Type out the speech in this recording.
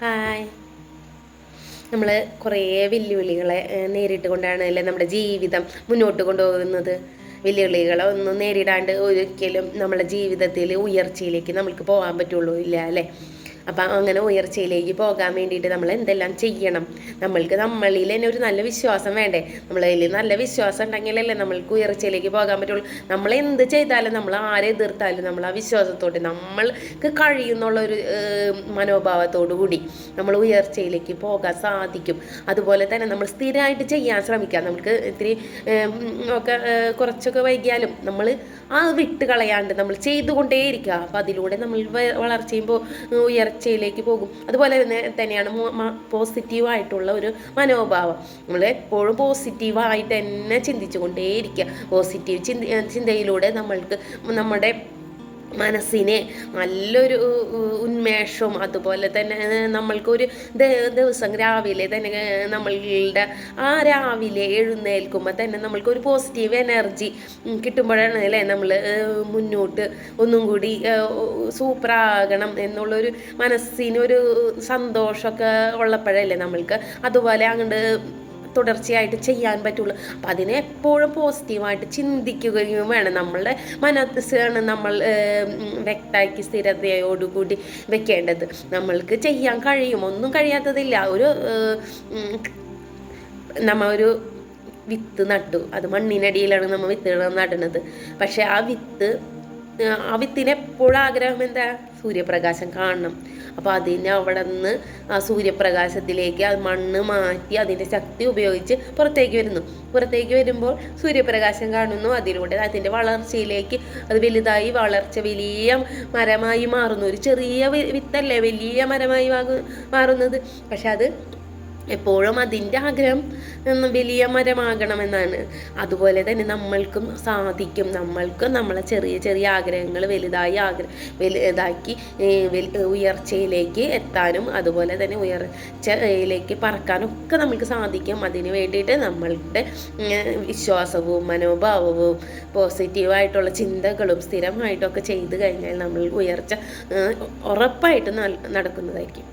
Hi. നമ്മൾ കുറേ വെല്ലുവിളികളെ നേരിട്ട് കൊണ്ടാണ് അല്ലേ നമ്മുടെ ജീവിതം മുന്നോട്ട് കൊണ്ടുപോകുന്നത്? വെല്ലുവിളികളെ ഒന്നും നേരിടാണ്ട് ഒരിക്കലും നമ്മുടെ ജീവിതത്തിൽ ഉയർച്ചയിലേക്ക് നമുക്ക് പോകാൻ പറ്റുള്ളൂ ഇല്ല അല്ലേ? അപ്പം അങ്ങനെ ഉയർച്ചയിലേക്ക് പോകാൻ വേണ്ടിയിട്ട് നമ്മൾ എന്തെല്ലാം ചെയ്യണം? നമ്മൾക്ക് നമ്മളിൽ തന്നെ ഒരു നല്ല വിശ്വാസം വേണ്ടേ? നമ്മളതിൽ നല്ല വിശ്വാസം ഉണ്ടെങ്കിലല്ലേ നമ്മൾക്ക് ഉയർച്ചയിലേക്ക് പോകാൻ പറ്റുള്ളൂ. നമ്മൾ എന്ത് ചെയ്താലും നമ്മൾ ആരെ എതിർത്താലും നമ്മൾ ആ വിശ്വാസത്തോടെ നമ്മൾക്ക് കഴിയുന്നുള്ള ഒരു മനോഭാവത്തോടു കൂടി നമ്മൾ ഉയർച്ചയിലേക്ക് പോകാൻ സാധിക്കും. അതുപോലെ തന്നെ നമ്മൾ സ്ഥിരമായിട്ട് ചെയ്യാൻ ശ്രമിക്കുക നമുക്ക് ഇത്തിരി ഒക്കെ കുറച്ചൊക്കെ വൈകിയാലും നമ്മൾ ആ വിട്ട് കളയാണ്ട് നമ്മൾ ചെയ്തുകൊണ്ടേയിരിക്കുക. അപ്പം അതിലൂടെ നമ്മൾ വളർച്ചയും പോ ഉയർച്ചയിലേക്ക് പോകും. അതുപോലെ തന്നെ തന്നെയാണ് പോസിറ്റീവായിട്ടുള്ള ഒരു മനോഭാവം. നമ്മൾ എപ്പോഴും പോസിറ്റീവായിട്ട് തന്നെ ചിന്തിച്ചു കൊണ്ടേയിരിക്കുക പോസിറ്റീവ് ചിന്ത ചിന്തയിലൂടെ നമ്മൾക്ക് നമ്മുടെ മനസ്സിനെ നല്ലൊരു ഉന്മേഷവും അതുപോലെ തന്നെ നമ്മൾക്കൊരു ദിവസം രാവിലെ തന്നെ നമ്മളുടെ ആ രാവിലെ എഴുന്നേൽക്കുമ്പോൾ തന്നെ നമ്മൾക്കൊരു പോസിറ്റീവ് എനർജി കിട്ടുമ്പോഴാണ് അല്ലേ നമ്മൾ മുന്നോട്ട് ഒന്നും കൂടി സൂപ്പറാകണം എന്നുള്ളൊരു മനസ്സിനൊരു സന്തോഷമൊക്കെ ഉള്ളപ്പോഴല്ലേ നമ്മൾക്ക്. അതുപോലെ അങ്ങോട്ട് തുടർച്ചയായിട്ട് ചെയ്യാൻ പറ്റുള്ളൂ. അപ്പം അതിനെ എപ്പോഴും പോസിറ്റീവായിട്ട് ചിന്തിക്കുകയും വേണം. നമ്മളുടെ മനസ്സാണ് നമ്മൾ വ്യക്തമാക്കി സ്ഥിരതയോടുകൂടി വെക്കേണ്ടത്. നമ്മൾക്ക് ചെയ്യാൻ കഴിയും. ഒന്നും കഴിയാത്തതില്ല. ഒരു നമ്മ ഒരു വിത്ത് നട്ടു. അത് മണ്ണിനടിയിലാണ് നമ്മൾ വിത്തുകൾ നടുന്നത്. പക്ഷെ ആ വിത്ത് ആ, എപ്പോഴും ആഗ്രഹം എന്താ? സൂര്യപ്രകാശം കാണണം. അപ്പോൾ അതിനെ അവിടെ നിന്ന് ആ സൂര്യപ്രകാശത്തിലേക്ക് ആ മണ്ണ് മാറ്റി അതിന്റെ ശക്തി ഉപയോഗിച്ച് പുറത്തേക്ക് വരുന്നു. പുറത്തേക്ക് വരുമ്പോൾ സൂര്യപ്രകാശം കാണുന്നു. അതിലൂടെ അതിന്റെ വളർച്ചയിലേക്ക് അത് വലുതായി വളർച്ച വലിയ മരമായി മാറുന്നു. ഒരു ചെറിയ വിത്തല്ലേ? വലിയ മരമായി മാറുന്നത്. പക്ഷെ അത് എപ്പോഴും അതിന്റെ ആഗ്രഹം വലിയ മരമാകണമെന്നാണ്. അതുപോലെ തന്നെ നമ്മൾക്കും സാധിക്കും. നമ്മൾക്കും നമ്മളെ ചെറിയ ചെറിയ ആഗ്രഹങ്ങൾ വലുതായി ആഗ്രഹ വലുതാക്കി ഉയർച്ചയിലേക്ക് എത്താനും അതുപോലെ തന്നെ ഉയർച്ചയിലേക്ക് പറക്കാനും ഒക്കെ നമുക്ക് സാധിക്കും. അതിന് വേണ്ടിയിട്ട് നമ്മളുടെ വിശ്വാസവും മനോഭാവവും പോസിറ്റീവായിട്ടുള്ള ചിന്തകളും സ്ഥിരമായിട്ടൊക്കെ ചെയ്തു കഴിഞ്ഞാൽ നമ്മൾ ഉയർച്ച ഉറപ്പായിട്ട് നടക്കുന്നതായിരിക്കും.